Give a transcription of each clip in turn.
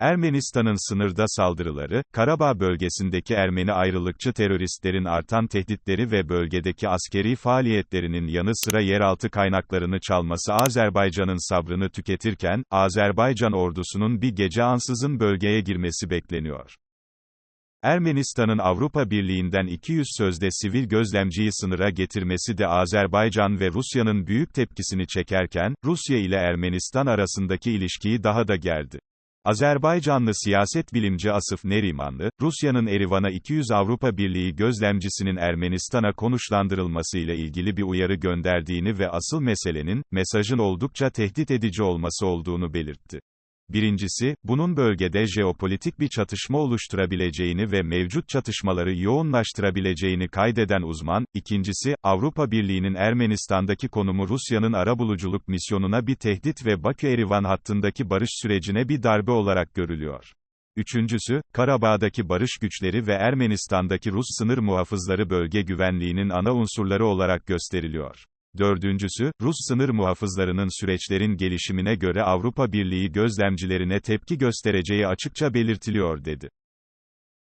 Ermenistan'ın sınırda saldırıları, Karabağ bölgesindeki Ermeni ayrılıkçı teröristlerin artan tehditleri ve bölgedeki askeri faaliyetlerinin yanı sıra yeraltı kaynaklarını çalması Azerbaycan'ın sabrını tüketirken, Azerbaycan ordusunun bir gece ansızın bölgeye girmesi bekleniyor. Ermenistan'ın Avrupa Birliği'nden 200 sözde sivil gözlemciyi sınıra getirmesi de Azerbaycan ve Rusya'nın büyük tepkisini çekerken, Rusya ile Ermenistan arasındaki ilişkiyi daha da gerdi. Azerbaycanlı siyaset bilimci Asıf Nerimanlı, Rusya'nın Erivan'a 200 Avrupa Birliği gözlemcisinin Ermenistan'a konuşlandırılması ile ilgili bir uyarı gönderdiğini ve asıl meselenin, mesajın oldukça tehdit edici olması olduğunu belirtti. Birincisi, bunun bölgede jeopolitik bir çatışma oluşturabileceğini ve mevcut çatışmaları yoğunlaştırabileceğini kaydeden uzman, ikincisi, Avrupa Birliği'nin Ermenistan'daki konumu Rusya'nın arabuluculuk misyonuna bir tehdit ve Bakü-Erivan hattındaki barış sürecine bir darbe olarak görülüyor. Üçüncüsü, Karabağ'daki barış güçleri ve Ermenistan'daki Rus sınır muhafızları bölge güvenliğinin ana unsurları olarak gösteriliyor. Dördüncüsü, Rus sınır muhafızlarının süreçlerin gelişimine göre Avrupa Birliği gözlemcilerine tepki göstereceği açıkça belirtiliyor dedi.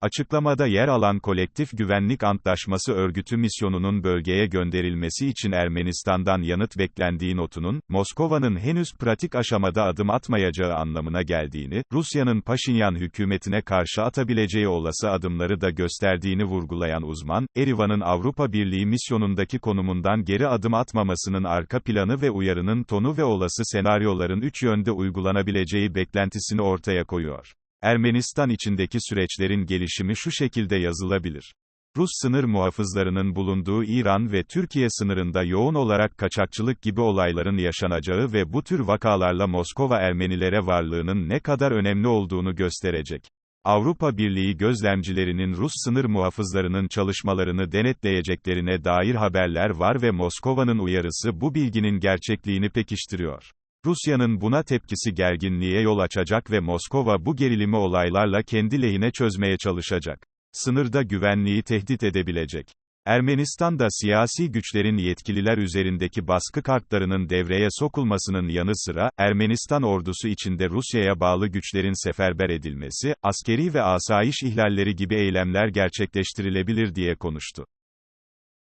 Açıklamada yer alan Kolektif Güvenlik Antlaşması örgütü misyonunun bölgeye gönderilmesi için Ermenistan'dan yanıt beklendiği notunun, Moskova'nın henüz pratik aşamada adım atmayacağı anlamına geldiğini, Rusya'nın Paşinyan hükümetine karşı atabileceği olası adımları da gösterdiğini vurgulayan uzman, Erivan'ın Avrupa Birliği misyonundaki konumundan geri adım atmamasının arka planı ve uyarının tonu ve olası senaryoların üç yönde uygulanabileceği beklentisini ortaya koyuyor. Ermenistan içindeki süreçlerin gelişimi şu şekilde yazılabilir. Rus sınır muhafızlarının bulunduğu İran ve Türkiye sınırında yoğun olarak kaçakçılık gibi olayların yaşanacağı ve bu tür vakalarla Moskova Ermenilere varlığının ne kadar önemli olduğunu gösterecek. Avrupa Birliği gözlemcilerinin Rus sınır muhafızlarının çalışmalarını denetleyeceklerine dair haberler var ve Moskova'nın uyarısı bu bilginin gerçekliğini pekiştiriyor. Rusya'nın buna tepkisi gerginliğe yol açacak ve Moskova bu gerilimi olaylarla kendi lehine çözmeye çalışacak. Sınırda güvenliği tehdit edebilecek. Ermenistan'da siyasi güçlerin yetkililer üzerindeki baskı kartlarının devreye sokulmasının yanı sıra, Ermenistan ordusu içinde Rusya'ya bağlı güçlerin seferber edilmesi, askeri ve asayiş ihlalleri gibi eylemler gerçekleştirilebilir diye konuştu.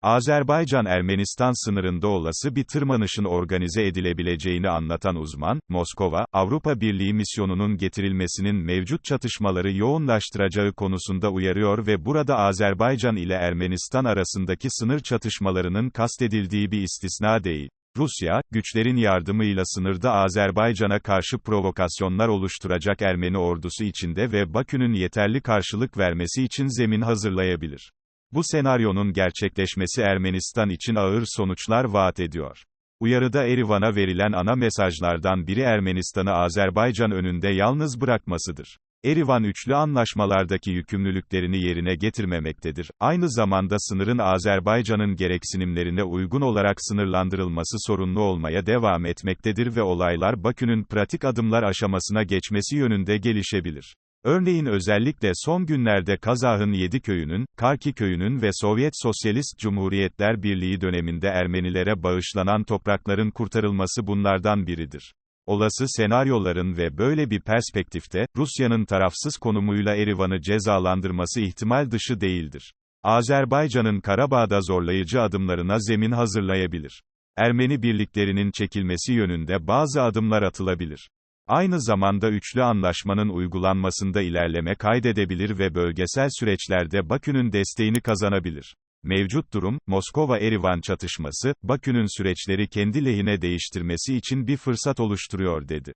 Azerbaycan-Ermenistan sınırında olası bir tırmanışın organize edilebileceğini anlatan uzman, Moskova, Avrupa Birliği misyonunun getirilmesinin mevcut çatışmaları yoğunlaştıracağı konusunda uyarıyor ve burada Azerbaycan ile Ermenistan arasındaki sınır çatışmalarının kastedildiği bir istisna değil. Rusya, güçlerin yardımıyla sınırda Azerbaycan'a karşı provokasyonlar oluşturacak Ermeni ordusu içinde ve Bakü'nün yeterli karşılık vermesi için zemin hazırlayabilir. Bu senaryonun gerçekleşmesi Ermenistan için ağır sonuçlar vaat ediyor. Uyarıda Erivan'a verilen ana mesajlardan biri Ermenistan'ı Azerbaycan önünde yalnız bırakmasıdır. Erivan üçlü anlaşmalardaki yükümlülüklerini yerine getirmemektedir. Aynı zamanda sınırın Azerbaycan'ın gereksinimlerine uygun olarak sınırlandırılması sorunlu olmaya devam etmektedir ve olaylar Bakü'nün pratik adımlar aşamasına geçmesi yönünde gelişebilir. Örneğin özellikle son günlerde Kazah'ın 7 köyünün, Karki köyünün ve Sovyet Sosyalist Cumhuriyetler Birliği döneminde Ermenilere bağışlanan toprakların kurtarılması bunlardan biridir. Olası senaryoların ve böyle bir perspektifte, Rusya'nın tarafsız konumuyla Erivan'ı cezalandırması ihtimal dışı değildir. Azerbaycan'ın Karabağ'da zorlayıcı adımlarına zemin hazırlayabilir. Ermeni birliklerinin çekilmesi yönünde bazı adımlar atılabilir. Aynı zamanda üçlü anlaşmanın uygulanmasında ilerleme kaydedebilir ve bölgesel süreçlerde Bakü'nün desteğini kazanabilir. Mevcut durum, Moskova-Erivan çatışması, Bakü'nün süreçleri kendi lehine değiştirmesi için bir fırsat oluşturuyor dedi.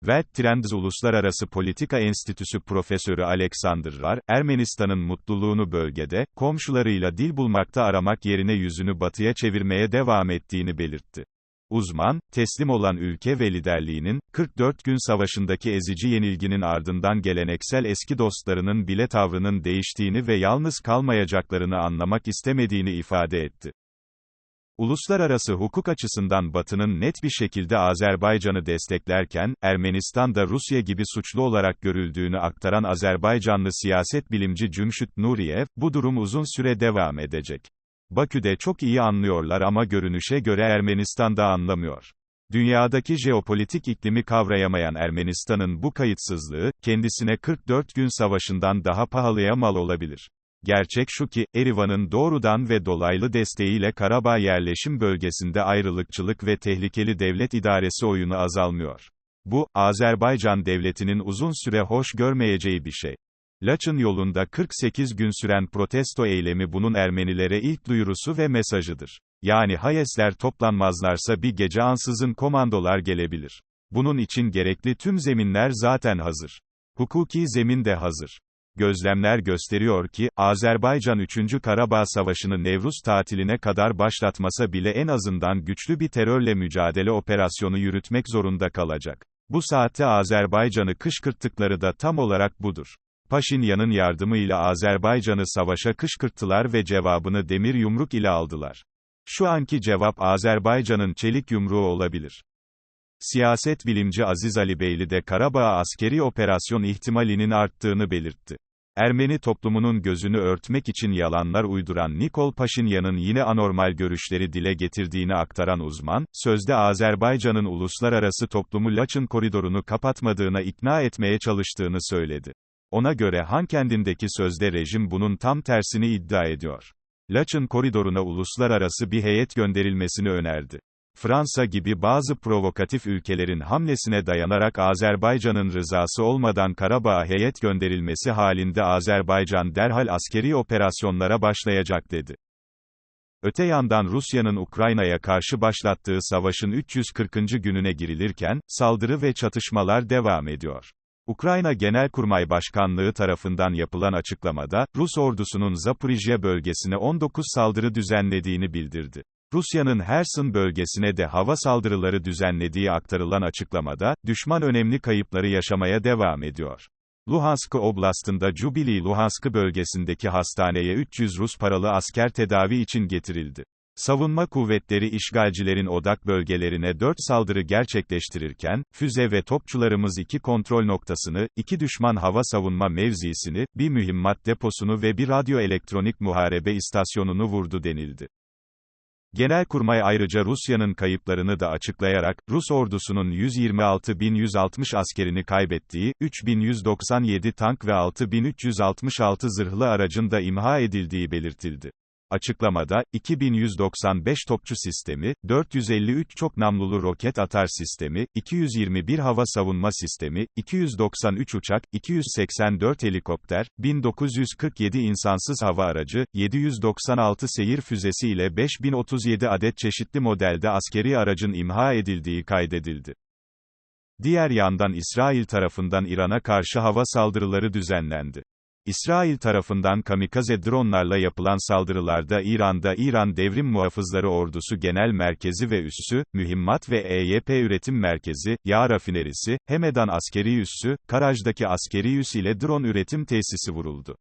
Welt Trends Uluslararası Politika Enstitüsü Profesörü Alexander Rar, Ermenistan'ın mutluluğunu bölgede, komşularıyla dil bulmakta aramak yerine yüzünü batıya çevirmeye devam ettiğini belirtti. Uzman, teslim olan ülke ve liderliğinin, 44 gün savaşındaki ezici yenilginin ardından geleneksel eski dostlarının bile tavrının değiştiğini ve yalnız kalmayacaklarını anlamak istemediğini ifade etti. Uluslararası hukuk açısından Batı'nın net bir şekilde Azerbaycan'ı desteklerken, Ermenistan'da Rusya gibi suçlu olarak görüldüğünü aktaran Azerbaycanlı siyaset bilimci Cümşüt Nuriyev, bu durum uzun süre devam edecek. Bakü'de çok iyi anlıyorlar ama görünüşe göre Ermenistan'da anlamıyor. Dünyadaki jeopolitik iklimi kavrayamayan Ermenistan'ın bu kayıtsızlığı, kendisine 44 gün savaşından daha pahalıya mal olabilir. Gerçek şu ki, Erivan'ın doğrudan ve dolaylı desteğiyle Karabağ yerleşim bölgesinde ayrılıkçılık ve tehlikeli devlet idaresi oyunu azalmıyor. Bu, Azerbaycan devletinin uzun süre hoş görmeyeceği bir şey. Laçın yolunda 48 gün süren protesto eylemi bunun Ermenilere ilk duyurusu ve mesajıdır. Yani Hayesler toplanmazlarsa bir gece ansızın komandolar gelebilir. Bunun için gerekli tüm zeminler zaten hazır. Hukuki zemin de hazır. Gözlemler gösteriyor ki, Azerbaycan 3. Karabağ Savaşı'nı Nevruz tatiline kadar başlatmasa bile en azından güçlü bir terörle mücadele operasyonu yürütmek zorunda kalacak. Bu saatte Azerbaycan'ı kışkırttıkları da tam olarak budur. Paşinyan'ın yardımıyla Azerbaycan'ı savaşa kışkırttılar ve cevabını demir yumruk ile aldılar. Şu anki cevap Azerbaycan'ın çelik yumruğu olabilir. Siyaset bilimci Aziz Ali Beyli de Karabağ askeri operasyon ihtimalinin arttığını belirtti. Ermeni toplumunun gözünü örtmek için yalanlar uyduran Nikol Paşinyan'ın yine anormal görüşleri dile getirdiğini aktaran uzman, sözde Azerbaycan'ın uluslararası toplumu Laçın koridorunu kapatmadığına ikna etmeye çalıştığını söyledi. Ona göre Han kendindeki sözde rejim bunun tam tersini iddia ediyor. Laçın koridoruna uluslararası bir heyet gönderilmesini önerdi. Fransa gibi bazı provokatif ülkelerin hamlesine dayanarak Azerbaycan'ın rızası olmadan Karabağ'a heyet gönderilmesi halinde Azerbaycan derhal askeri operasyonlara başlayacak dedi. Öte yandan Rusya'nın Ukrayna'ya karşı başlattığı savaşın 340. gününe girilirken, saldırı ve çatışmalar devam ediyor. Ukrayna Genelkurmay Başkanlığı tarafından yapılan açıklamada, Rus ordusunun Zaporijya bölgesine 19 saldırı düzenlediğini bildirdi. Rusya'nın Herson bölgesine de hava saldırıları düzenlediği aktarılan açıklamada, düşman önemli kayıpları yaşamaya devam ediyor. Luhansk Oblast'ında Cubili Luhansk bölgesindeki hastaneye 300 Rus paralı asker tedavi için getirildi. Savunma kuvvetleri işgalcilerin odak bölgelerine 4 saldırı gerçekleştirirken, füze ve topçularımız iki kontrol noktasını, iki düşman hava savunma mevzisini, bir mühimmat deposunu ve bir radyoelektronik muharebe istasyonunu vurdu denildi. Genelkurmay ayrıca Rusya'nın kayıplarını da açıklayarak, Rus ordusunun 126.160 askerini kaybettiği, 3.197 tank ve 6.366 zırhlı aracın da imha edildiği belirtildi. Açıklamada, 2195 topçu sistemi, 453 çok namlulu roket atar sistemi, 221 hava savunma sistemi, 293 uçak, 284 helikopter, 1947 insansız hava aracı, 796 seyir füzesi ile 5037 adet çeşitli modelde askeri aracın imha edildiği kaydedildi. Diğer yandan İsrail tarafından İran'a karşı hava saldırıları düzenlendi. İsrail tarafından kamikaze dronlarla yapılan saldırılarda İran'da İran Devrim Muhafızları Ordusu Genel Merkezi ve Üssü, Mühimmat ve EYP Üretim Merkezi, Yağ Rafinerisi, Hemedan Askeri Üssü, Karaj'daki askeri üs ile drone üretim tesisi vuruldu.